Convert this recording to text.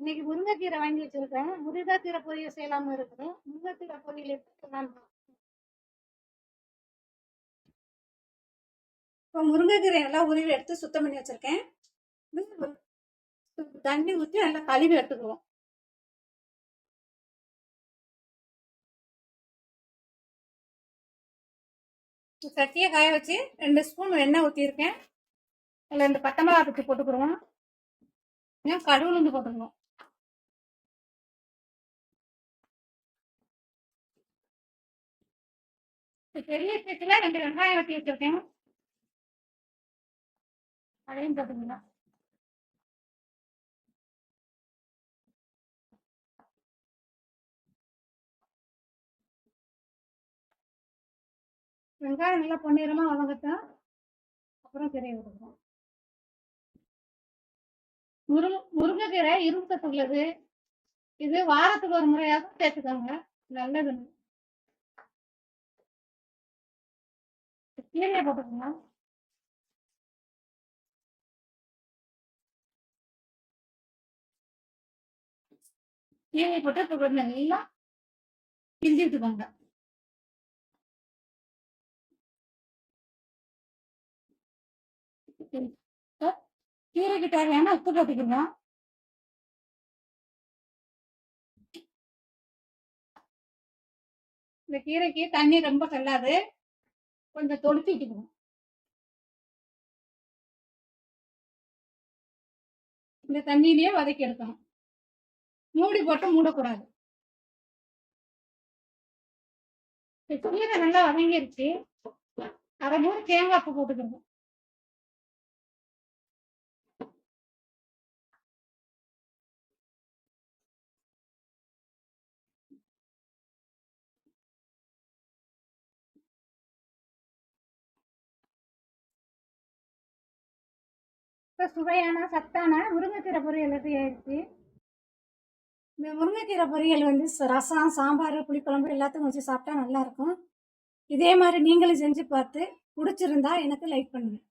இன்னைக்கு முருங்கைக்கீரை வாங்கி வச்சிருக்கேன் முருங்கைக்கீரை பொரியல் செய்யலாம இருக்கிறேன் முருங்கைக்கீரை பொரியல் எப்படி செய்யலாம் இப்போ முருங்கைக்கீரை எல்லாம் உருவி எடுத்து சுத்தம் பண்ணி வச்சிருக்கேன். தண்ணி ஊற்றி நல்லா கழுவி எடுத்துக்குவோம். சட்டியை காய வச்சு ரெண்டு ஸ்பூன் எண்ணெய் ஊற்றிருக்கேன் அதில் ரெண்டு பட்டை மிளகா பிச்சு போட்டுக்கிடுவோம் ஏன் போட்டுக்கணும். பெரிய சைஸில் ரெண்டு வெங்காயம் வெட்டி வச்சிருக்கேன். அதையும் போட்டுக்கலாம். வெங்காயம் நல்லா பொன்னிறமா வதங்கட்டும். அப்புறம் கீரையை விட்டுக்கிறோம் முருங்க முருங்கைக்கீரை இரும்பு சத்து உள்ளது இது வாரத்துக்கு ஒரு முறையாக சேர்த்துக்கோங்க. நல்லது. கீரையை போட்டுக்கோங்க. கீரையை போட்டு இப்போ கொஞ்சம் நல்லா கிண்டி விட்டுக்கோங்க கீரைக்கு தேவையான உப்பு போட்டுக்கணும் இந்த கீரைக்கு தண்ணி ரொம்ப செல்லாது. கொஞ்சம் தொடுத்து இந்த தண்ணியிலேயே வதக்கி எடுக்கணும். மூடி போட்டு மூடக்கூடாது. இந்த கீரை நல்லா வதங்கிருச்சு. அரை மூணு தேங்காய் பூ இப்போ சுவையான சத்தான முருங்கைக்கீரை பொரியல் ரெடி ஆயிடுச்சு? இந்த முருங்கைக்கீரை பொரியல் வந்து ரசம் சாம்பார் புளிக்குழம்பு எல்லாத்துக்கும் வச்சு சாப்பிட்டா நல்லாயிருக்கும் இதே மாதிரி நீங்களும் செஞ்சு பார்த்து பிடிச்சிருந்தா எனக்கு லைக் பண்ணுங்கள்